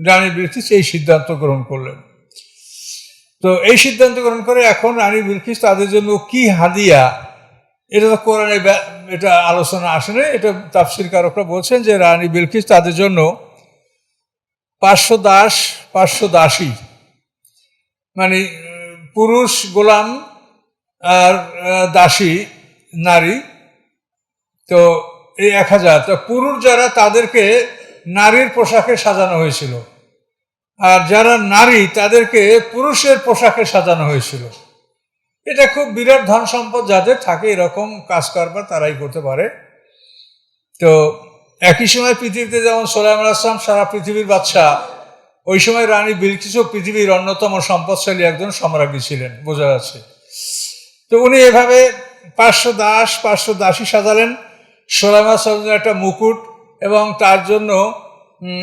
রানী বিলকিস এই সিদ্ধান্ত গ্রহণ করলেন। তো এই সিদ্ধান্ত গ্রহণ করে এখন রানী বিলকিস তাদের জন্য কি হাদিয়া, এটা তো কোরআনে এটা আলোচনা আসে না এটা তাফসির কারকরা বলছেন যে রানী বিলকিস তাদের জন্য পাঁচশো দাস, পাঁচশো দাসী। মানে পুরুষ, গোলাম আর দাসী, নারী। তো এই এক হাজার। তো পুরুষ যারা তাদেরকে নারীর পোশাকে সাজানো হয়েছিল। আর যারা নারী, তাদেরকে পুরুষের পোশাকে সাজানো হয়েছিল। এটা খুব বিরাট ধন সম্পদ যাদের থাকে, এরকম কাজ কারবার তারাই করতে পারে। তো একই সময় পৃথিবীতে যেমন সোলাইম আসলাম সারা পৃথিবীর বাদশাহ, ওই সময় রানী বিলকিসও পৃথিবীর অন্যতম সম্পদশালী একজন সম্রাজ্ঞী ছিলেন, বোঝা যাচ্ছে। তো উনি এভাবে পাঁচশো দাস, পাঁচশো দাসী সাজালেন। সোলাইমা সালামের একটা মুকুট এবং তার জন্য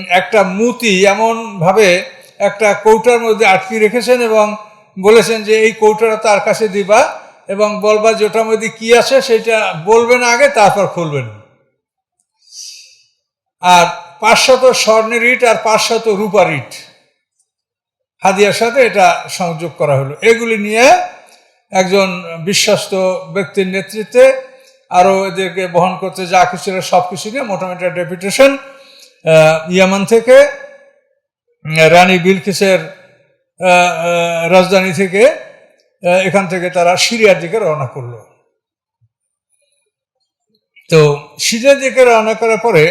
একটা মুতি এমনভাবে একটা কৌটার মধ্যে আটকে রেখেছেন এবং বলেছেন যে এই কৌটাটা তার কাছে দিবা এবং বলবা যে ওটার মধ্যে কী আছে সেটা বলবেন আগে, তারপর খুলবেন। আর পাঁচশত স্বর্ণের ইট আর পাঁচশত রূপার ইট। হাদিয়ার সাথে এটা সংযোগ করা হলো। এগুলি নিয়ে একজন বিশ্বস্ত ব্যক্তির নেতৃত্বে আরও এদেরকে বহন করতে যা কিছু ছিল, সব কিছু নিয়ে মোটামুটি ডেপুটেশন ইয়ামান থেকে রানী বিলকিসের রাজধানী থেকে এখান থেকে তারা সিরিয়ার দিকে রওনা করল। তো সিরিয়ার দিকে রওনা করার পরে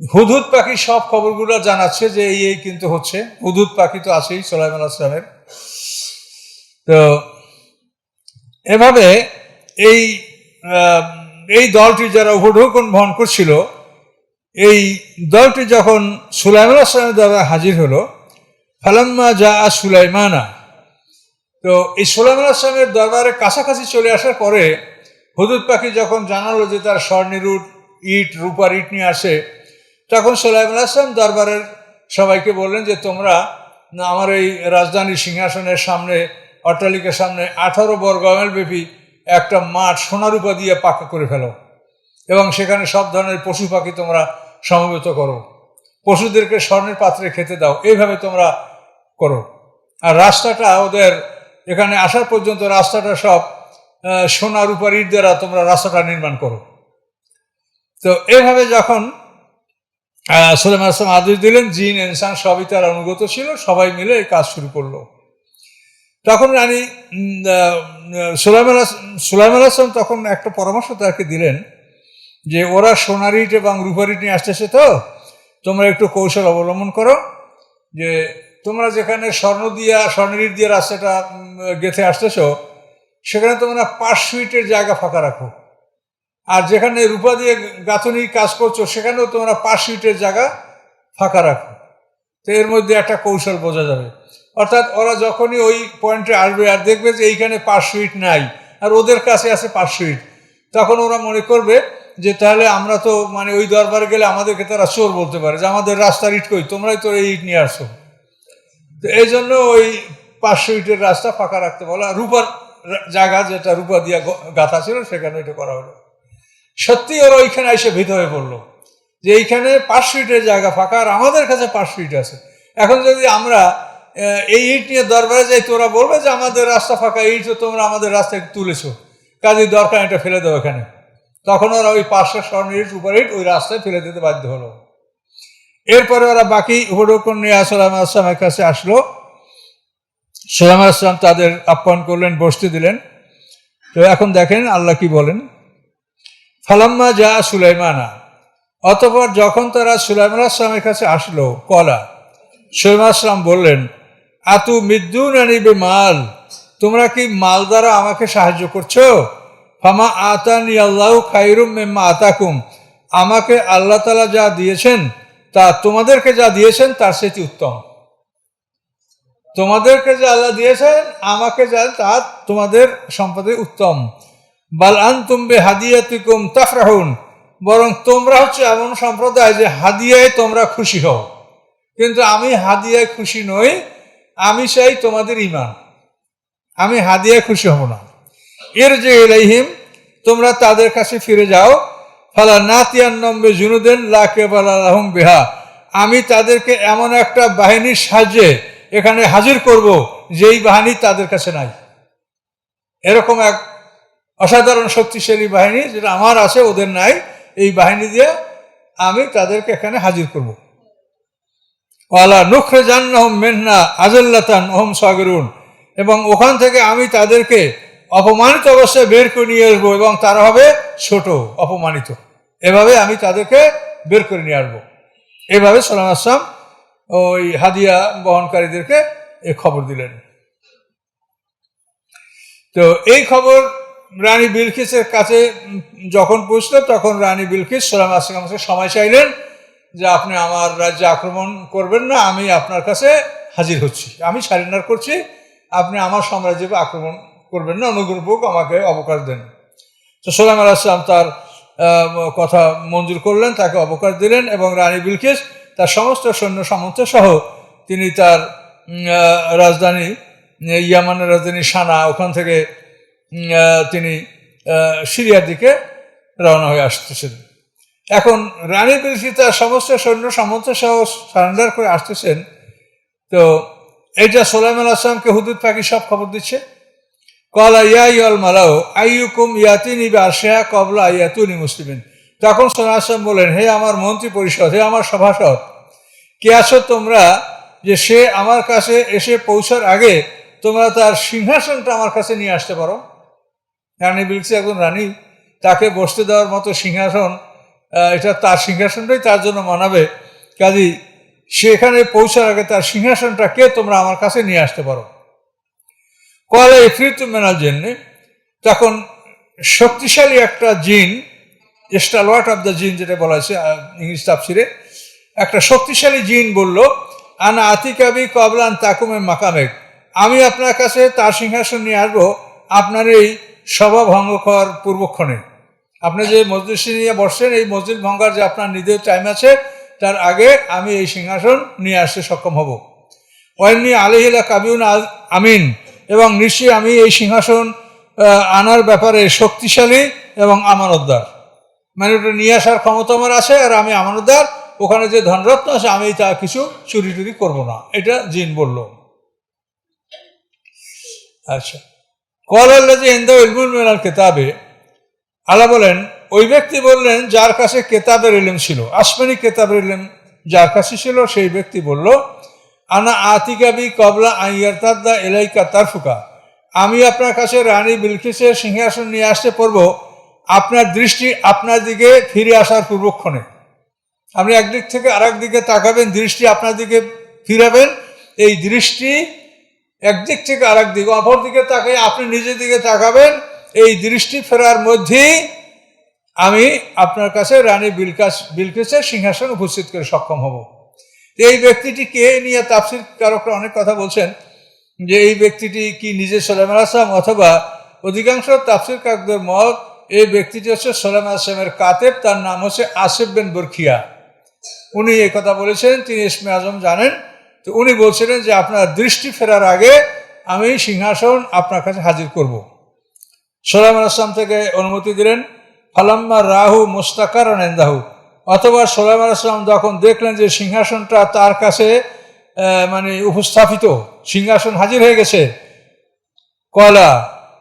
হুদহুদ পাখি সব খবরগুলো জানাচ্ছে যে এই এই কিন্তু হচ্ছে। হুদহুদ পাখি তো আছেই, সোলাইমান আসলামের তো এভাবে এই এই দলটি যারা উপঢৌকন বহন করছিল, এই দলটি যখন সুলাইমান আসলামের দ্বারা হাজির হলো, ফালাম্মা যা সুলাইমানা। তো এই সুলাইমান আসলামের দরবারে কাছাকাছি চলে আসার পরে হুদুদ পাখি যখন জানালো যে তার স্বর্ণের ইট, রূপার ইট নিয়ে আসে, তখন সোলাইমান আসলাম দরবারের সবাইকে বললেন যে তোমরা আমার এই রাজধানী সিংহাসনের সামনে, অট্টালিকার সামনে আঠারো বর্গমাইল ব্যাপী একটা মাঠ সোনারূপা দিয়ে পাকা করে ফেলো। এবং সেখানে সব ধরনের পশু পাখি তোমরা সমবেত করো। পশুদেরকে স্বর্ণের পাত্রে খেতে দাও, এইভাবে তোমরা করো। আর রাস্তাটা ওদের, এখানে আসার পর্যন্ত রাস্তাটা সব সোনা রূপার ইট দ্বারা তোমরা রাস্তাটা নির্মাণ করো। তো এইভাবে যখন সুলেমান আদেশ দিলেন, জিন, ইনসান সবই তার অনুগত ছিল, সবাই মিলে এই কাজ শুরু করল। তখন রানী সুলাইমান সুলাইমান তখন একটা পরামর্শ তাকে দিলেন যে ওরা সোনার ইট এবং রূপার ইট নিয়ে আসতেছে তো, তোমরা একটু কৌশল অবলম্বন করো যে তোমরা যেখানে স্বর্ণ দিয়া, স্বর্ণের ইট দিয়ে রাস্তাটা গেঁথে আসতেছো, সেখানে তোমরা পাঁচ ফিটের জায়গা ফাঁকা রাখো। আর যেখানে রূপা দিয়ে গাঁথনির কাজ করছ, সেখানেও তোমরা পাঁচ ফিটের জায়গা ফাঁকা রাখো। তো এর মধ্যে একটা কৌশল বোঝা যাবে। অর্থাৎ ওরা যখনই ওই পয়েন্টে আসবে আর দেখবে যে এইখানে পাঁচশো ইট নাই, আর ওদের কাছে আছে পাঁচশো ইট তখন ওরা মনে করবে যে তাহলে আমরা তো মানে ওই দরবারে গেলে আমাদেরকে তারা চোর বলতে পারে, যে আমাদের রাস্তার ইট কই, তোমরাই তো এই ইট নিয়ে আসো। তো এই জন্য ওই পাঁচশো ইটের রাস্তা ফাঁকা রাখতে বলা রূপার জায়গা যেটা, রূপা দিয়া গাঁথা ছিল, সেখানে এটা করা হলো। সত্যি ওরা ওইখানে এসে ভীত হয়ে পড়ল, যে এইখানে পাঁচশো ইটের জায়গা ফাঁকা, আর আমাদের কাছে পাঁচশো ইট আছে। এখন যদি আমরা এই ইট নিয়ে দরবারে যাই তোরা বলবে যে আমাদের রাস্তা ফাঁকা ইট তোমরা আমাদের রাস্তায় তুলেছো কাজেই দরকার এটা ফেলে দাও এখানে। তখন ওরা ওই পাঁচশো স্বর্ণ ইট উপর ইট ওই রাস্তায় ফেলে দিতে বাধ্য হলো। এরপরে ওরা বাকি উপঢৌকন নিয়ে সালাম আসলামের কাছে আসলো। সালাম আসলাম তাদের আপ্যায়ন করলেন, বসতে দিলেন। তো এখন দেখেন আল্লাহ কি বলেন। ফালাম্মা যা সুলাইমানা, অতপর যখন তারা সুলাইমান আসলামের কাছে আসলো, কলা সুলাইমান আসলাম বললেন আতু মৃত্যুন আনিবে মাল তোমরা কি মাল দ্বারা আমাকে সাহায্য করছ? ফামা আতানি আল্লাহ খাইরুম মেম্মা আতাকুম। আমাকে আল্লাহ তালা যা দিয়েছেন, তা তোমাদেরকে যা দিয়েছেন, তার সেটি উত্তম। তোমাদেরকে যে আল্লাহ দিয়েছেন, আমাকে যা, তা তোমাদের সম্পদে উত্তম। বাল আন তুমবে হাদিয়াতিকুম তাফরাহুন। বরং তোমরা হচ্ছে এমন সম্প্রদায় যে হাদিয়ায় তোমরা খুশি হও। কিন্তু আমি হাদিয়ায় খুশি নই আমি চাই তোমাদের ইমান আমি হাদিয়ায় খুশি হব না। এর যে ইলাইহিম, তোমরা তাদের কাছে ফিরে যাও। ফালা নাতিয়ান নম্বে জুনুদেন লাকে বালাহম বেহা। আমি তাদেরকে এমন একটা বাহিনীর সাহায্যে এখানে হাজির করব, যেই বাহিনী তাদের কাছে নাই। এরকম এক অসাধারণ শক্তিশালী বাহিনী যেটা আমার আছে, ওদের নাই। এই বাহিনী দিয়ে আমি তাদেরকে এখানে হাজির করব। ওয়ালা নুখরে জান্নাহম মেহনা আজল্লাতান ওহম সাগরুন। এবং ওখান থেকে আমি তাদেরকে অপমানিত অবস্থায় বের করে নিয়ে আসব এবং তারা হবে ছোট, অপমানিত। এভাবে আমি তাদেরকে বের করে নিয়ে আসব। এভাবে সালাম আসলাম ওই হাদিয়া বহনকারীদেরকে এ খবর দিলেন। তো এই খবর রানী বিলকিসের কাছে যখন পৌঁছল, তখন রানী বিলকিস সালাম আসলামকে সময় চাইলেন। যে আপনি আমার রাজ্যে আক্রমণ করবেন না, আমি আপনার কাছে হাজির হচ্ছি। আমি সারেন্ডার করছি, আপনি আমার সাম্রাজ্যে আক্রমণ করবেন না, অনুগ্রহপূর্বক আমাকে অবকাশ দেন। তো সোলাম আলাহিসাম তার কথা মঞ্জুর করলেন, তাকে অবকাশ দিলেন এবং রানী বিলকেশ তার সমস্ত সৈন্য সামন্ত সহ তিনি তার রাজধানী, ইয়ামানের রাজধানী সানা, ওখান থেকে তিনি সিরিয়ার দিকে রওনা হয়ে আসতেছেন এখন রানী বিলকিস তার সমস্ত সৈন্য সামন্ত সহ সারেন্ডার করে আসতেছেন। তো এইটা সোলাইমান আসলামকে হুদুদ পাখি সব খবর দিচ্ছে। কলা ইয়া ইয়াল মালাও আইয়ুকুম ইয়াতিনি বাসিয়া কবলা ইয়াতুনি মুসলিমিন। তখন সোনা আসলাম বলেন, হে আমার মন্ত্রী পরিষদ, হে আমার সভাসদ, কে আছো তোমরা যে সে আমার কাছে এসে পৌঁছার আগে তোমরা তার সিংহাসনটা আমার কাছে নিয়ে আসতে পারো? রানী বিলসি একজন রানী, তাকে বসতে দেওয়ার মতো সিংহাসন এটা তার সিংহাসনটাই তার জন্য মানাবে। কাজী, সেখানে পৌঁছার আগে তার সিংহাসনটা কে তোমরা আমার কাছে নিয়ে আসতে পারো? কলে ইফরিত মেনার জন্যে তখন শক্তিশালী একটা জিন, স্টালওয়ার্ট অফ দ্য জিন যেটা বলা হয়েছে ইংলিশ তাফসিরে, একটা শক্তিশালী জিন বলল, আনা আতিকাবি কবলান তাকুমে মাকামেক। আমি আপনার কাছে তার সিংহাসন নিয়ে আসব, আপনার এই সভা ভঙ্গ করার পূর্বক্ষণে। আপনি যে মসজিদ নিয়ে বসছেন, এই মসজিদ ভঙ্গার যে আপনার নিজের টাইম আছে, তার আগে আমি এই সিংহাসন নিয়ে আসতে সক্ষম হব। ওয়াইনি আলিহিলা কাবিউন আমিন। এবং নিশ্চয়ই আমি এই সিংহাসন আনার ব্যাপারে শক্তিশালী এবং আমানতদার। মানে ওটা নিয়ে আসার ক্ষমতা আমার আছে, আর আমি আমানতদার। ওখানে যে ধনরত্ন আছে, আমি তা কিছু চুরি টুরি করব না। এটা জিন বলল। আচ্ছা। কল আল্লাহ যে এন্দা ইলমুল মেলার কেতাবে আল্লাহ বলেন, ওই ব্যক্তি বললেন, যার কাছে কেতাবের ইলেম ছিল, আসমানি কেতাবের ইলেম যার কাছে ছিল, সেই ব্যক্তি বলল, আনা আতিকাবি কবলা আইয়ারতাদ্দা এলাইকা তারফুকা। আমি আপনার কাছে রানী বিলকিসের সিংহাসন নিয়ে আসতে পারব আপনার দৃষ্টি আপনার দিকে ফিরে আসার পূর্বক্ষণে। আপনি একদিক থেকে আরেক দিকে তাকাবেন, দৃষ্টি আপনার দিকে ফিরাবেন। এই দৃষ্টি একদিক থেকে আরেক দিকে, অপর দিকে তাকিয়ে আপনি নিজের দিকে তাকাবেন। এই দৃষ্টি ফেরার মধ্যেই আমি আপনার কাছে রানী বিলকাস, বিলকিসের সিংহাসন উপস্থিত করে সক্ষম হব। এই ব্যক্তিটি কে নিয়ে তাফসির কারকরা অনেক কথা বলছেন যে এই ব্যক্তিটি কি নিজে সোলেমান আসলাম অথবা অধিকাংশ তাফসির কাকদের মত এই ব্যক্তিটি হচ্ছে সোলেমান আসলামের কাতেব, তার নাম হচ্ছে আসিফ বিন বরখিয়া উনি এই কথা বলেছেন, তিনি ইসমে আজম জানেন। তো উনি বলছিলেন যে আপনার দৃষ্টি ফেরার আগে আমি সিংহাসন আপনার কাছে হাজির করব। সোলাইমান আসলাম থেকে অনুমতি দিলেন, ফালাম্মা রাহু মুস্তাকার নেন্দাহু অথবা সোলাইমান আসলাম যখন দেখলেন যে সিংহাসনটা তার কাছে মানে উপস্থাপিত, সিংহাসন হাজির হয়ে গেছে, কলা,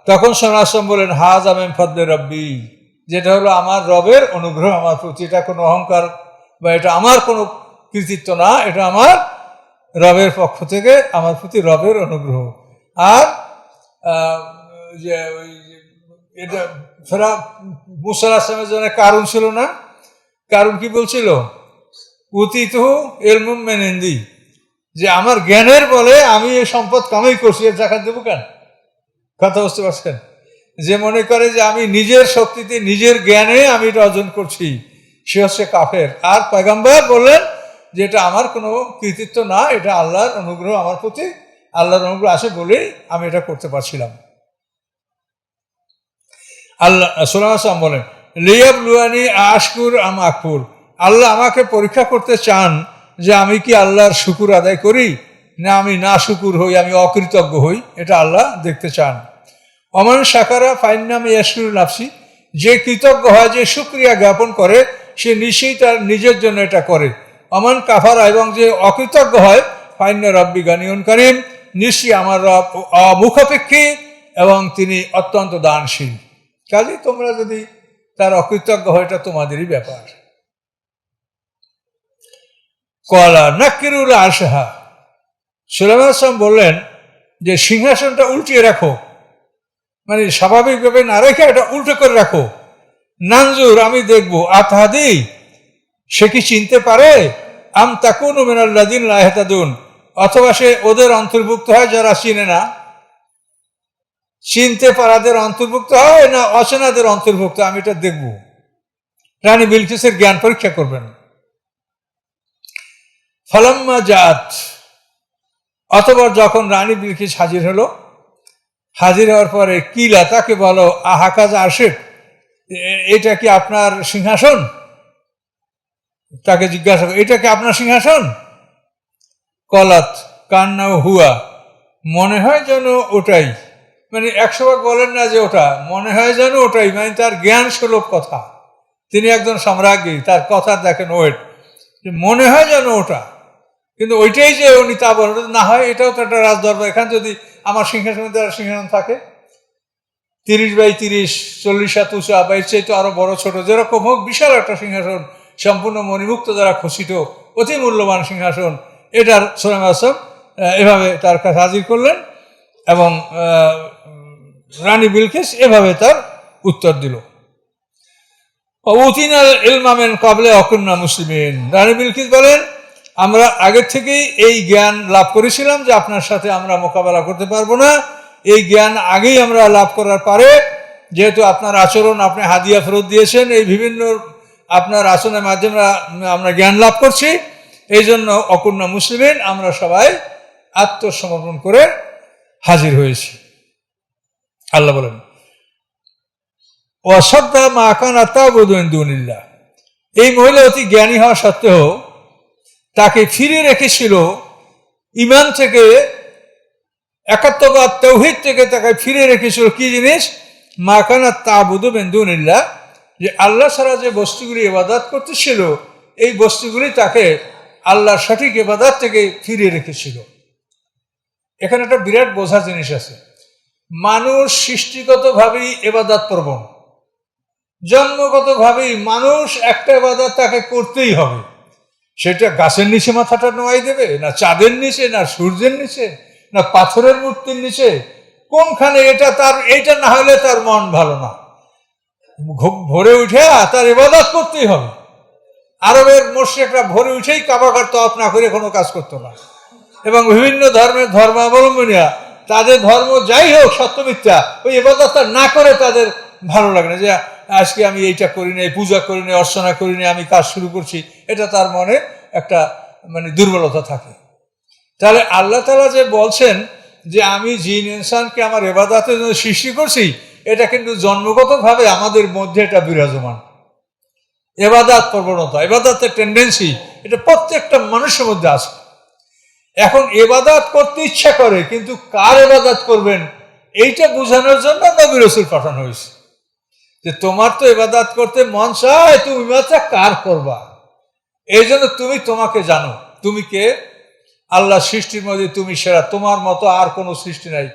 তখন আসলাম বলেন হাজ আমেম ফদ্দে রব্বি যেটা হলো আমার রবের অনুগ্রহ, আমার প্রতি। এটা কোনো অহংকার বা এটা আমার কোনো কৃতিত্ব না, এটা আমার রবের পক্ষ থেকে, আমার প্রতি রবের অনুগ্রহ। আর যে ওই এটা ফেরা মুসাল আসলামের জন্য কারণ ছিল না। কারণ কি বলছিল? উতিত এলমুম মেনেন্দি। যে আমার জ্ঞানের বলে আমি এই সম্পদ কামাই করছি, এর জাকাত দেবো কেন? কথা বুঝতে পারছেন? যে মনে করে যে আমি নিজের শক্তিতে, নিজের জ্ঞানে আমি এটা অর্জন করছি, সে হচ্ছে কাফের। আর পয়গাম্বার বললেন যে এটা আমার কোনো কৃতিত্ব না, এটা আল্লাহর অনুগ্রহ আমার প্রতি, আল্লাহর অনুগ্রহ আছে বলেই আমি এটা করতে পারছিলাম। আল্লাহ সোলাম বলেন লিয়াব লুয়ানি আশকুর আম আকপুর আল্লাহ আমাকে পরীক্ষা করতে চান যে আমি কি আল্লাহর শুকুর আদায় করি, না আমি না শুকুর হই, আমি অকৃতজ্ঞ হই, এটা আল্লাহ দেখতে চান। অমান সাকারা ফাইন নামে ইয়াসকুর নাফসি, যে কৃতজ্ঞ হয়, যে সুক্রিয়া জ্ঞাপন করে, সে নিশ্চয়ই তার নিজের জন্য এটা করে। অমান কাফারা এবং যে অকৃতজ্ঞ হয় ফাইন্য রব্বি গানিয়ন করিম, নিশ্চয়ই আমার রব অমুখাপেক্ষী এবং তিনি অত্যন্ত দানশীল। কাজে তোমরা যদি তার অকৃতজ্ঞ হয়, এটা তোমাদেরই ব্যাপার। কলা নাক্কিরুল আশহা সুলাইমান বললেন যে, সিংহাসনটা উল্টিয়ে রাখো। মানে স্বাভাবিকভাবে না রেখে এটা উল্টো করে রাখো। নানজুর, আমি দেখব। আতহাদি, সে কি চিনতে পারে? আম তাকুন মিনাল্লাদিন লাহেতাদুন অথবা সে ওদের অন্তর্ভুক্ত হয় যারা চিনে না। চিনতে পারাদের অন্তর্ভুক্ত হয় না অচেনাদের অন্তর্ভুক্ত? আমি এটা দেখব। রানী বিলকিসের জ্ঞান পরীক্ষা করবেন। ফলাম্মা জাত। অতবার যখন রানী বিলকিস হাজির হলো, হাজির হওয়ার পরে কিলা তাকে বলো আহাকাজ আসে এটা কি আপনার সিংহাসন? তাকে জিজ্ঞাসা এটা কি আপনার সিংহাসন? কলাত, কান্না হুয়া, মনে হয় যেন ওটাই। মানে একশো বার বলেন না যে ওটা, মনে হয় যেন ওটাই মানে তার জ্ঞান সুলভ কথা। তিনি একজন সম্রাজ্ঞী, তার কথা দেখেন ওয়েট। মনে হয় যেন ওটা, কিন্তু ওইটাই যে উনি তা বলেন না হয় এটাও তো একটা রাজদরবার। এখানে যদি আমার সিংহাসনের দ্বারা সিংহাসন থাকে, তিরিশ বাই তিরিশ, চল্লিশ হাত উঁচা বা এর চাইতে আরও বড়, ছোট, যেরকম হোক, বিশাল একটা সিংহাসন, সম্পূর্ণ মণিমুক্ত দ্বারা খসিত অতি মূল্যবান সিংহাসন, এটার সোলাম আসম এভাবে তার কাছে হাজির করলেন এবং রানী বিলকিস এভাবে তার উত্তর দিল। অবতিনাল ইলমামেন কাবলে অকন্যা মুসলিমিন। রানী বিলকিস বলেন, আমরা আগের থেকেই এই জ্ঞান লাভ করেছিলাম যে আপনার সাথে আমরা মোকাবেলা করতে পারব না। এই জ্ঞান আগেই আমরা লাভ করার পারে যেহেতু আপনার আচরণ আপনি হাদিয়া ফেরত দিয়েছেন, এই বিভিন্ন আপনার আচরণের মাধ্যমে আমরা জ্ঞান লাভ করছি। এই জন্য অকন্য মুসলিমিন, আমরা সবাই আত্মসমর্পণ করে হাজির হয়েছি। আল্লাহ বলেন অশ্রদ্ধা মা আকান আত্মাবুদ্দিল্লা এই মহিলা অতি জ্ঞানী হওয়া সত্ত্বেও তাকে ফিরে রেখেছিল ইমান থেকে, একাত্মবাদ, তৌহিদ থেকে তাকে ফিরে রেখেছিল কি জিনিস? মা মাকানা তাবুদু বেন্দুনিল্লা যে আল্লাহ ছাড়া যে বস্তুগুলি এবাদাত করতেছিল, এই বস্তুগুলি তাকে আল্লাহ সঠিক এবাদাত থেকে ফিরিয়ে রেখেছিল। এখানে একটা বিরাট বোঝার জিনিস আছে। মানুষ সৃষ্টিগতভাবেই এবাদাত প্রবণ। জন্মগতভাবেই মানুষ একটা এবাদাত তাকে করতেই হবে। সেটা গাছের নিচে মাথাটা নোয়াই দেবে, না চাঁদের নিচে, না সূর্যের নিচে, না পাথরের মূর্তির নিচে। কোনখানে এটা তার, এইটা না হলে তার মন ভালো না। ভোরে উঠে তার এবাদত করতেই হবে। আরবের মোর্শেকরা ভোরে উঠেই কাবাকার তফ না করে কোনো কাজ করতো না। এবং বিভিন্ন ধর্মের ধর্মাবলম্বনীরা তাদের ধর্ম যাই হোক সত্যমিথ্যা ওই এবাদতটা না করে তাদের ভালো লাগে না যে, আজকে আমি এইটা করি না পূজা করি না অর্চনা করি না আমি কাজ শুরু করছি। এটা তার মনে একটা মানে দুর্বলতা থাকে। তাহলে আল্লাহ তালা যে বলছেন যে, আমি জিন ইনসানকে আমার এবাদাতের জন্য সৃষ্টি করছি, এটা কিন্তু জন্মগতভাবে আমাদের মধ্যে এটা বিরাজমান। এবাদাত প্রবণতা, এবাদাতের টেন্ডেন্সি এটা প্রত্যেকটা মানুষের মধ্যে আছে। এখন এবাদাত করতে ইচ্ছা করে, কিন্তু কার এবাদাত করবেন? এইটা বোঝানোর জন্য নবী রসুল পাঠানো হয়েছে। যে তোমার তো এবাদাত করতে মন চায়, তুমি কার করবা? এই জন্য তুমি তোমাকে জানো, তুমি কে? আল্লাহ সৃষ্টির মধ্যে তুমি সেরা, তোমার মতো আর কোনো সৃষ্টি নাই।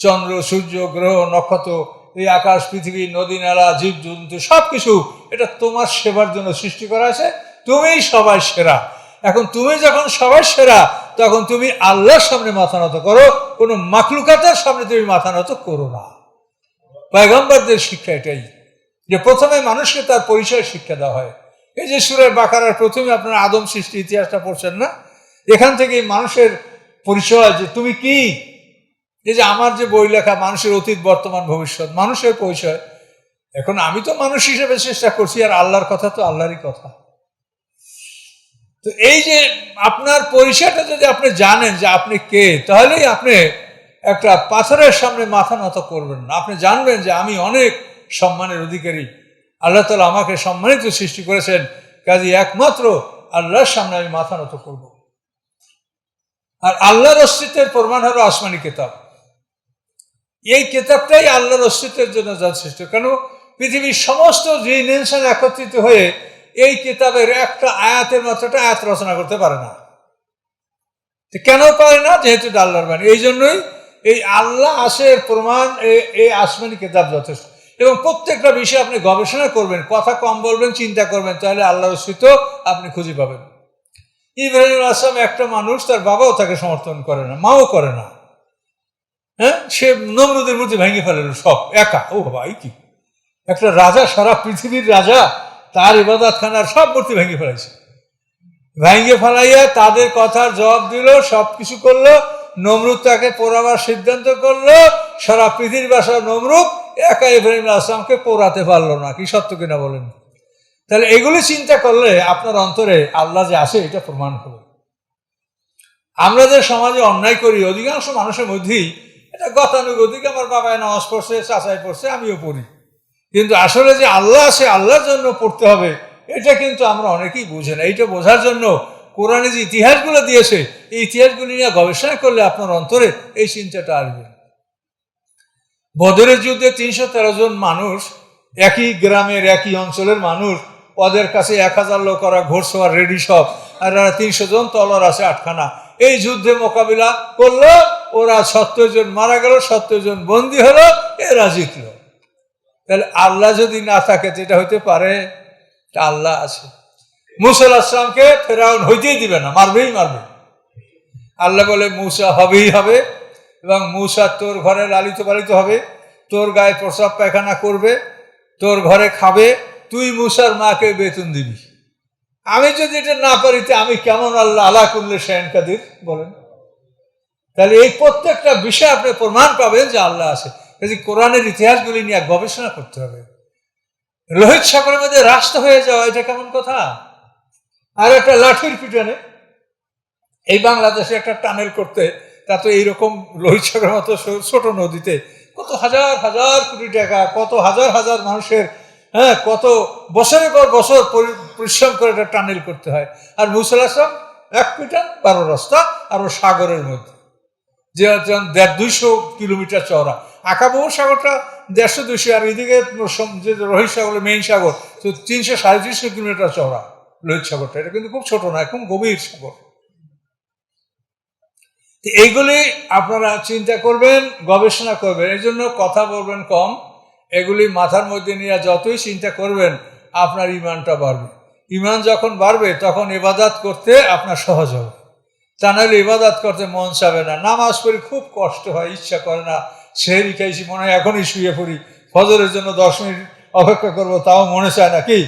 চন্দ্র, সূর্য, গ্রহ, নক্ষত্র, এই আকাশ, পৃথিবী, নদী, নালা, জীব, জন্তু সব কিছু এটা তোমার সেবার জন্য সৃষ্টি করা আছে, তুমিই সবাই সেরা। এখন তুমি যখন সবাই সেরা তখন তুমি আল্লাহর সামনে মাথা নত করো, কোনো মাকলুকাতের সামনে তুমি মাথা নত করো না। পয়গম্বরদের শিক্ষা এটাই, যে প্রথমে মানুষকে তার পরিচয় শিক্ষা দেওয়া হয়। এই যে সুরের বাকারার প্রথমে আপনারা আদম সৃষ্টি ইতিহাসটা পড়ছেন না? এখান থেকে মানুষের পরিচয় যে তুমি কি? এই যে আমার যে বই লেখা, মানুষের অতীত, বর্তমান, ভবিষ্যৎ, মানুষের পরিচয়। এখন আমি তো মানুষ হিসেবে চেষ্টা করছি, আর আল্লাহর কথা তো আল্লাহরই কথা। তো এই যে আপনার পরিচয়টা যদি আপনি জানেন যে আপনি কে, তাহলেই আপনি একটা পাথরের সামনে মাথা নত করবেন না। আপনি জানবেন যে আমি অনেক সম্মানের অধিকারী। আল্লাহ তালা আমাকে সম্মানিত সৃষ্টি করেছেন কাজে একমাত্র আল্লাহর সামনে আমি মাথা নত করব। আর আল্লাহর অস্তিত্বের প্রমাণ হলো আসমানি কেতাব। এই কেতাবটাই আল্লাহর অস্তিত্বের জন্য যথেষ্ট। কেন? পৃথিবীর সমস্ত জিনেশন একত্রিত হয়ে এই কিতাবের একটা আয়াতের মাত্র একটা আয়াত রচনা করতে পারে না। কেন পারে না? যেহেতু আল্লাহর বাণী। এই জন্যই এই আল্লাহ আসে এর প্রমাণ এই আসমানি কিতাব যথেষ্ট। এবং প্রত্যেকটা বিষয়ে আপনি গবেষণা করবেন, কথা কম বলবেন, চিন্তা করবেন, তাহলে আল্লাহর অস্তিত্ব আপনি খুঁজে পাবেন। ইব্রাহিম আসলাম একটা মানুষ, তার বাবাও তাকে সমর্থন করে না, মাও করে না। হ্যাঁ? সে নমরুদের মধ্যে ভেঙে ফেলেন সব, একা। ও এই কি? একটা রাজা, সারা পৃথিবীর রাজা। তার ইবাদত খানার সব মূর্তি ভেঙে ফেলেছে। ভেঙে ফেলাইয়া তাদের কথার জবাব দিল সব কিছু করল নমরুদ তাকে পোড়াবার সিদ্ধান্ত করল, সারা পৃথিবীর বাসা নমরুদ, একা ইব্রাহিম আসলামকে পোড়াতে পারল না, কি সত্য কিনা বলেন? তাহলে এগুলি চিন্তা করলে আপনার অন্তরে আল্লাহ যে আছে, এটা প্রমাণ হবে। আমরা যে সমাজে অন্যায় করি, অধিকাংশ মানুষের মধ্যেই এটা গতানুগতিক, আমার বাবায় নামাজ পড়ছে চাচাই পড়ছে, আমিও পড়ি। কিন্তু আসলে যে আল্লাহ আছে, আল্লাহর জন্য পড়তে হবে, এটা কিন্তু আমরা অনেকেই বুঝে না। এইটা বোঝার জন্য কোরআনে যে ইতিহাসগুলো দিয়েছে, এই ইতিহাসগুলি নিয়ে গবেষণা করলে আপনার অন্তরে এই চিন্তাটা আসবে। বদরের যুদ্ধে তিনশো তেরো জন মানুষ, একই গ্রামের, একই অঞ্চলের মানুষ, ওদের কাছে এক হাজার লোক ওরা ঘোড়সওয়ার, রেডি সব, আর তিনশো জন তলর আছে আটখানা। এই যুদ্ধে মোকাবিলা করল, ওরা সত্তর জন মারা গেল, সত্তর জন বন্দী হলো, এরা জিতলো। তাহলে আল্লাহ যদি না থাকে, যেটা হইতে পারে, তা আল্লাহ আছে। মুসাল আসলামকে ফেরাউন হইতেই দিবে না, মারবেই মারবে। আল্লাহ বলে, মূসা হবেই হবে এবং মূসা তোর ঘরে লালিত পালিত হবে, তোর গায়ে প্রসাব পায়খানা করবে, তোর ঘরে খাবে, তুই মূসার মাকে বেতন দিবি। আমি যদি এটা না পারি, তো আমি কেমন আল্লাহ আল্লাহ করলে শেন কাদির? বলেন। তাহলে এই প্রত্যেকটা বিষয় আপনি প্রমাণ পাবেন যে আল্লাহ আছে। কাজে কোরআনের ইতিহাসগুলি নিয়ে গবেষণা করতে হবে। লোহিত সাগরের মধ্যে রাস্তা হয়ে যাওয়া, এটা কেমন কথা? আর একটা লাঠির পিটনে। এই বাংলাদেশে একটা টানেল করতে তা তো এইরকম লোহিত সাগরের মতো ছোট নদীতে কত হাজার হাজার কোটি টাকা, কত হাজার হাজার মানুষের হ্যাঁ কত বছরের পর বছর পরি- পরিশ্রম করে একটা টানেল করতে হয়। আর মুসল আসলাম এক পিটান, বারো রাস্তা, আর সাগরের মধ্যে। যে দেড় দুইশো কিলোমিটার চওড়া। আকাবহ সাগরটা দেড়শো দুশো আর এদিকে যে রোহিত সাগর, মেইন সাগর, তো তিনশো সাড়ে তিনশো কিলোমিটার চওড়া লোহিত সাগরটা। এটা কিন্তু খুব ছোট না খুব গভীর সাগর। এইগুলি আপনারা চিন্তা করবেন, গবেষণা করবেন, এই জন্য কথা বলবেন কম। এগুলি মাথার মধ্যে নিয়ে যতই চিন্তা করবেন, আপনার ইমানটা বাড়বে। ইমান যখন বাড়বে, তখন ইবাদাত করতে আপনার সহজ হবে। তা নাহলে ইবাদাত করতে মন চাবে না। নামাজ পড়ি খুব কষ্ট হয়, ইচ্ছা করে না সেহরি খাইছি মনে হয় এখনই শুয়ে পড়ি। ফজরের জন্য দশ মিনিট অপেক্ষা করব, তাও মনে চায় না কি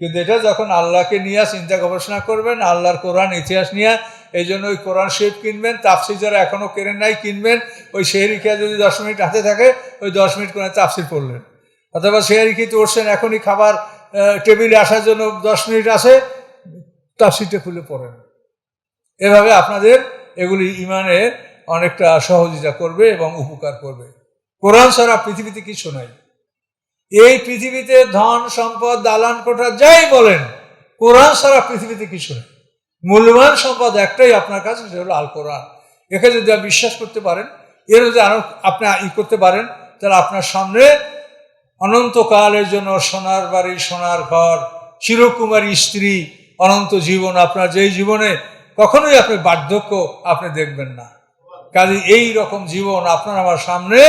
কিন্তু এটা যখন আল্লাহকে নিয়ে চিন্তা গবেষণা করবেন, আল্লাহর কোরআন ইতিহাস নিয়ে, এই জন্য ওই কোরআন শরীফ কিনবেন, তাফসির যারা এখনও কেনেন নাই কিনবেন, ওই সেহরি খেয়ে যদি দশ মিনিট হাতে থাকে, ওই দশ মিনিট করে তাফসির পড়লেন। অথবা সেহরি খেতে উঠছেন, এখনই খাবার টেবিলে আসার জন্য দশ মিনিট আসে তাফসিরটা খুলে পড়েন। এভাবে আপনাদের এগুলি ইমানে অনেকটা সহযোগিতা করবে এবং উপকার করবে। কোরআন ছাড়া পৃথিবীতে কিছু নাই। এই পৃথিবীতে ধন, সম্পদ, দালান, কোঠা যাই বলেন, কোরআন ছাড়া পৃথিবীতে কিছু নেই। মূল্যবান সম্পদ একটাই আপনার কাছে, সেটা হলো আল কোরআন একে যদি আপনি বিশ্বাস করতে পারেন, এর যদি আরও আপনি ই করতে পারেন, তাহলে আপনার সামনে অনন্তকালের জন্য সোনার বাড়ি, সোনার ঘর চিরকুমারী স্ত্রী, অনন্ত জীবন, আপনার যেই জীবনে কখনোই আপনি বার্ধক্য আপনি দেখবেন না। কাজে এই রকম জীবন আপনার আমার সামনে।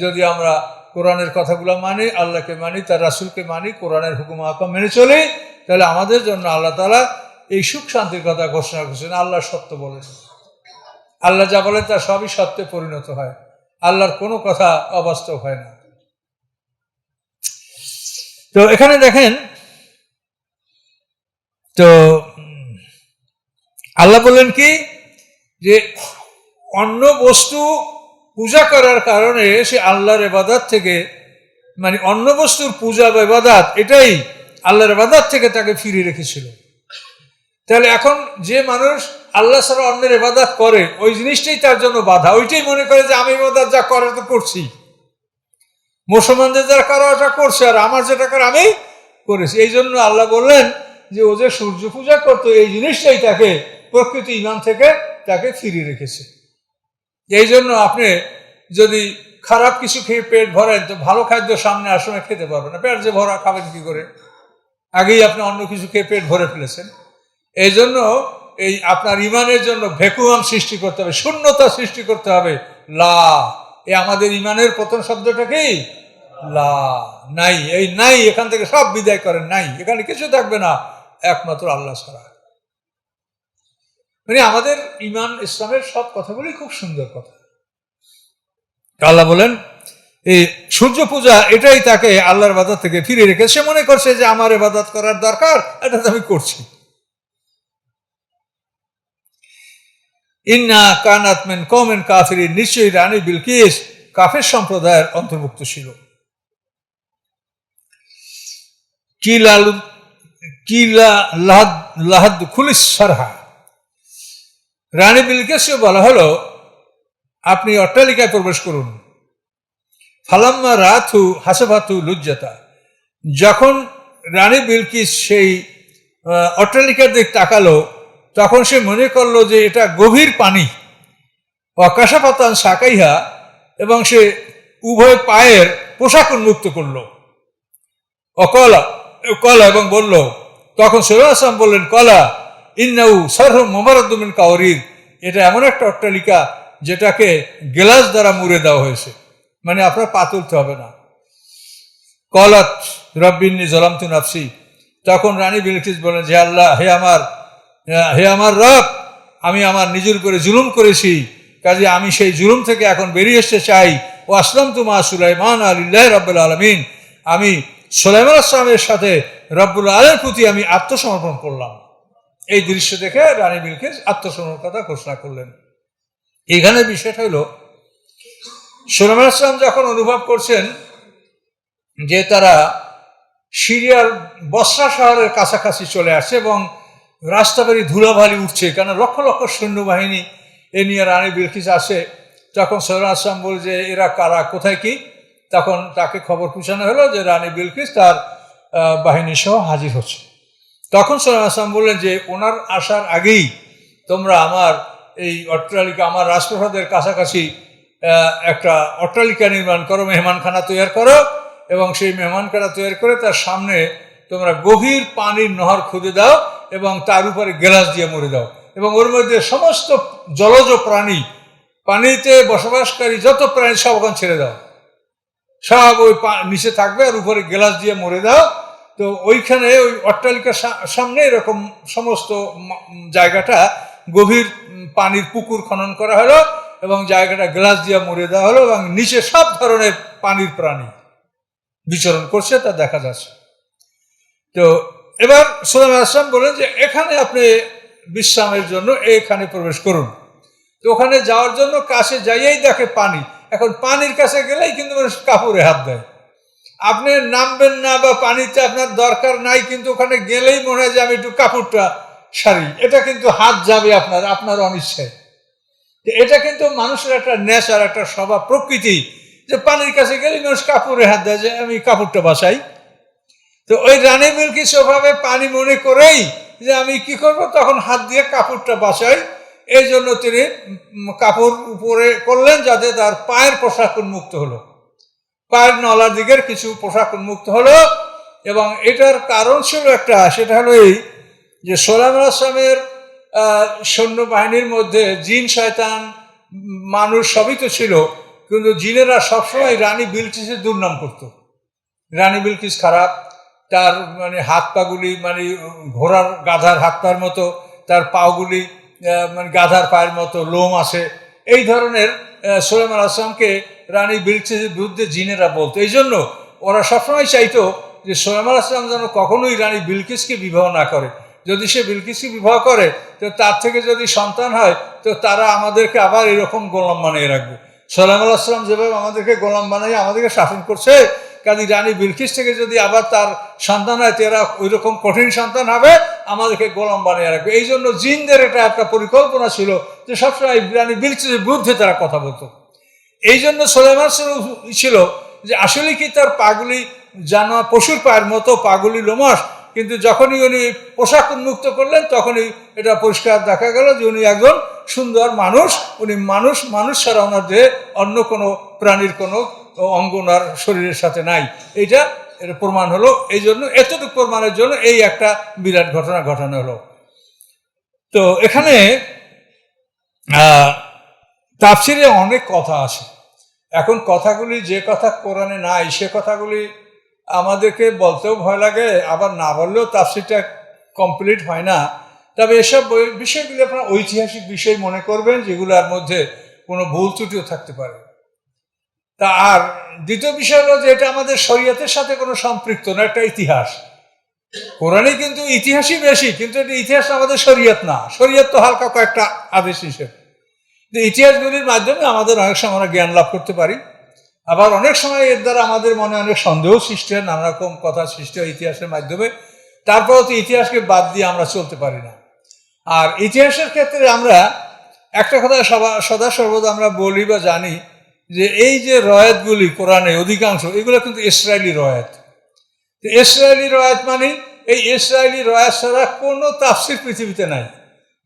যদি আমরা কোরআনের কথাগুলো মানি, আল্লাহকে মানি, তার রাসুলকে মানি, কোরআনের হুকুম আকাম মেনে চলি, তাহলে আমাদের জন্য আল্লাহ তালা এই সুখ শান্তির কথা ঘোষণা করছেন। আল্লাহ সত্য বলেছেন। আল্লাহ যা বলেন তা সবই সত্যে পরিণত হয়। আল্লাহর কোনো কথা অবাস্তব হয় না। তো এখানে দেখেন, তো আল্লাহ বললেন কি? যে অন্য বস্তু পূজা করার কারণে সে আল্লাহর এবাদাত থেকে মানে অন্য বস্তুর পূজা বা এবাদাত এটাই আল্লাহর এবাদাত থেকে তাকে ফিরিয়ে রেখেছিল। তাহলে এখন যে মানুষ আল্লাহ ছাড়া অন্যের এবাদাত করে, ওই জিনিসটাই তার জন্য বাধা। ওইটাই মনে করে যে আমি এবাদাত যা করে তো করছি। মুসলমানদের যারা কারও ওটা করছে, আর আমার যেটা করে আমি করেছি। এই জন্য আল্লাহ বললেন যে, ও যে সূর্য পূজা করতো, এই জিনিসটাই তাকে প্রকৃতি ইমান থেকে তাকে ফিরিয়ে রেখেছে। এই জন্য আপনি যদি খারাপ কিছু খেয়ে পেট ভরেন, তো ভালো খাদ্য সামনে আসলে খেতে পারবেন না। পেট যে ভরা খাবেন কি করে? আগেই আপনি অন্য কিছু খেয়ে পেট ভরে ফেলেছেন। এই জন্য এই আপনার ইমানের জন্য ভ্যাকুয়াম সৃষ্টি করতে হবে, শূন্যতা সৃষ্টি করতে হবে। লা এ আমাদের ইমানের প্রথম শব্দটা কি? লা, নাই, এই নাই এখান থেকে সব বিদায় করেন, নাই। এখানে কিছু থাকবে না, একমাত্র আল্লাহ ছাড়া। মানে আমাদের ইমান ইসলামের সব কথাগুলি খুব সুন্দর কথা। আল্লাহ বলেন এই সূর্য পূজা, এটাই তাকে আল্লাহর বাজার থেকে ফিরে রেখে সে মনে করছে যে আমার এবাদত করার দরকার, এটা তো আমি করছি। ইন্না কানাত মেন কমেন কাফির নিশ্চয়ই রানী বিলকিস, কাফের সম্প্রদায়ের অন্তর্ভুক্ত ছিল। কিলাল, কিলা লাহাদ লাহাদ খুলিস সারহা। রানী বিলকিসকে বলা হলো, আপনি অট্টালিকায় প্রবেশ করুন। ফালাম্মা রাথু হাসাভাতু লুজ্জাতা। যখন রানী বিলকিস সেই অট্টালিকার দিক তাকালো, তখন সে মনে করল যে এটা গভীর পানি। অকাশাপাতান সাকাইহা এবং সে উভয় পায়ের পোশাক উন্মুক্ত করল। অকলা, কলা এবং বলল, তখন সৈর আসলাম বললেন, কলা ইন্নাউ সরহ মোমারদ্দমিন কাওরির এটা এমন একটা অট্টালিকা যেটাকে গেলাস দ্বারা মুড়ে দেওয়া হয়েছে। মানে আপনার পা তুলতে হবে না। কলাত রব্বিন্নি জলামতু নাফসি। তখন রানী বিলকিস বলেন যে আল্লাহ, হে আমার হে আমার রব, আমি আমার নিজের উপরে জুলুম করেছি। কাজে আমি সেই জুলুম থেকে এখন বেরিয়ে আসতে চাই। ও আসলাম তুমা সুলাইমান আলিল্লাহ রব্বুল আলমিন। আমি সুলাইমান আসলামের সাথে রব্বুল আলের প্রতি আমি আত্মসমর্পণ করলাম। এই দৃশ্য দেখে রানী বিলকিস আত্মসমর্পণ কথা ঘোষণা করলেন। এখানে বিষয়টা হলো সুলাইমান আসলাম যখন অনুভব করছেন যে তারা সিরিয়ার বসরা শহরের কাছাকাছি চলে আসছে এবং রাস্তা বেরিয়ে ধুলাবালি উঠছে কেন লক্ষ লক্ষ সৈন্যবাহিনী এ নিয়ে রানী বিলকিস আসে। তখন সৈরান আসলাম বলে যে, এরা কারা? কোথায় কি? তখন তাকে খবর পৌঁছানো হলো যে, রানী বিলকিস তার বাহিনী সহ হাজির হচ্ছে। তখন আসলাম বললেন যে, ওনার আসার আগেই তোমরা আমার এই অট্টালিকা, আমার রাজপ্রসাদের কাছাকাছি একটা অট্টালিকা নির্মাণ করো, মেহমানখানা তৈরি করো এবং সেই মেহমানখানা তৈরি করে তার সামনে তোমরা গভীর পানির নহর খুঁজে দাও এবং তার উপরে গ্লাস দিয়ে মরে দাও এবং ওর মধ্যে সমস্ত জলজ প্রাণী, পানিতে বসবাসকারী যত প্রাণী সব ওখানে ছেড়ে দাও। সব ওই নিচে থাকবে আর উপরে গ্লাস দিয়ে মরে দাও তো ওইখানে ওই অট্টালিকার সামনে এরকম সমস্ত জায়গাটা গভীর পানির পুকুর খনন করা হলো এবং জায়গাটা গ্লাস দিয়ে মরে দেওয়া হলো এবং নিচে সব ধরনের পানির প্রাণী বিচরণ করছে, তা দেখা যাচ্ছে। তো এবার সোলাম আসলাম বলেন যে এখানে আপনি বিশ্রামের জন্য এখানে প্রবেশ করুন। তো ওখানে যাওয়ার জন্য কাছে যাইয়েই দেখে পানি। এখন পানির কাছে গেলেই কিন্তু মানুষ কাপড়ে হাত দেয়। আপনি নামবেন না বা পানিতে আপনার দরকার নাই, কিন্তু ওখানে গেলেই মনে হয় যে আমি একটু কাপড়টা সারি। এটা কিন্তু হাত যাবে আপনার আপনার অনিচ্ছায়। এটা কিন্তু মানুষের একটা নেচার একটা স্বভাব, প্রকৃতি, যে পানির কাছে গেলেই মানুষ কাপড়ে হাত দেয় যে আমি কাপড়টা বাঁচাই। তো ওই রানী মিল্কি ওভাবে পানি মনে করেই যে আমি কি করব, তখন হাত দিয়ে কাপড়টা বাঁচাই। এই জন্য তিনি কাপড় উপরে করলেন যাতে তার পায়ের পোশাক উন্মুক্ত হলো। পায়ের নলার দিকের কিছু পোশাক উন্মুক্ত হলো এবং এটার কারণ ছিল একটা, সেটা হলো এই যে সোলাম আসলামের সৈন্যবাহিনীর মধ্যে জিন, শয়তান, মানুষ সবই তো ছিল, কিন্তু জিনেরা সবসময় রানী বিলকিসের দুর্নাম করতো। রানী বিলকিস খারাপ, তার মানে হাত পাগুলি মানে ঘোড়ার গাধার হাত পায়ের মতো, তার পাগুলি মানে গাধার পায়ের মতো লোম আসে এই ধরনের সোলেমান আসলামকে রানী বিলকিসের বিরুদ্ধে জিনেরা বলতো। এই জন্য ওরা সবসময় চাইতো যে সোলেমান আসলাম যেন কখনোই রানী বিলকিসকে বিবাহ না করে। যদি সে বিলকিসকে বিবাহ করে, তো তার থেকে যদি সন্তান হয়, তো তারা আমাদেরকে আবার এরকম গোলাম বানিয়ে রাখবে। সালাম আসলাম যেভাবে আমাদেরকে গোলাম বানিয়ে আমাদেরকে শাসন করছে কাজী রানী বিলকিস থেকে যদি আবার তার সন্তান হয় তেরা ওই রকম কঠিন সন্তান হবে, আমাদেরকে গোলাম বানিয়ে রাখবে। এই জন্য জিনদের এটা একটা পরিকল্পনা ছিল যে সবসময় রানী বিলকিসের বিরুদ্ধে তারা কথা বলতো। এই জন্য সোলেমান ছিল যে আসলে কি তার পাগুলি জানা পশুর পায়ের মতো পাগুলি লোমাস কিন্তু যখনই উনি পোশাক উন্মুক্ত করলেন তখনই এটা পরিষ্কার দেখা গেল যে উনি একজন সুন্দর মানুষ উনি মানুষ মানুষ ছাড়া ওনার দেহে অন্য কোনো প্রাণীর কোনো অঙ্গ ওনার শরীরের সাথে নাই। এটা এর প্রমাণ হলো। এই জন্য এতটুকু প্রমাণের জন্য এই একটা বিরাট ঘটনা ঘটানো হলো। তো এখানে আহ, তাফসিরে অনেক কথা আছে। এখন কথাগুলি যে কথা কোরআনে নাই, সে কথাগুলি আমাদেরকে বলতেও ভয় লাগে, আবার না বললেও তাফসিরটা কমপ্লিট হয় না। তবে এসব বিষয়গুলি আপনার ঐতিহাসিক বিষয় মনে করবেন, যেগুলোর মধ্যে কোনো ভুল ত্রুটিও থাকতে পারে। তা আর দ্বিতীয় বিষয় হলো যে এটা আমাদের শরীয়তের সাথে কোনো সম্পৃক্ত না একটা ইতিহাস। কোরআনে কিন্তু ইতিহাসই বেশি, কিন্তু এটা ইতিহাস আমাদের শরীয়ত না। শরীয়ত তো হালকা কয়েকটা আদেশ হিসেবে। তো ইতিহাসগুলির মাধ্যমে আমাদের অনেক সময় আমরা জ্ঞান লাভ করতে পারি। আবার অনেক সময় এর দ্বারা আমাদের মনে অনেক সন্দেহ সৃষ্টি হয়, নানা রকম কথা সৃষ্টি হয় ইতিহাসের মাধ্যমে। তারপরেও তো ইতিহাসকে বাদ দিয়ে আমরা চলতে পারি না। আর ইতিহাসের ক্ষেত্রে আমরা একটা কথা সদা সর্বদা আমরা বলি বা জানি যে এই যে রয়াতগুলি কোরআনে অধিকাংশ, এগুলো কিন্তু ইসরায়েলি রয়াত। ইসরায়েলি রয়াত মানে এই ইসরায়েলি রয়াত ছাড়া কোনো তাফসির পৃথিবীতে নাই।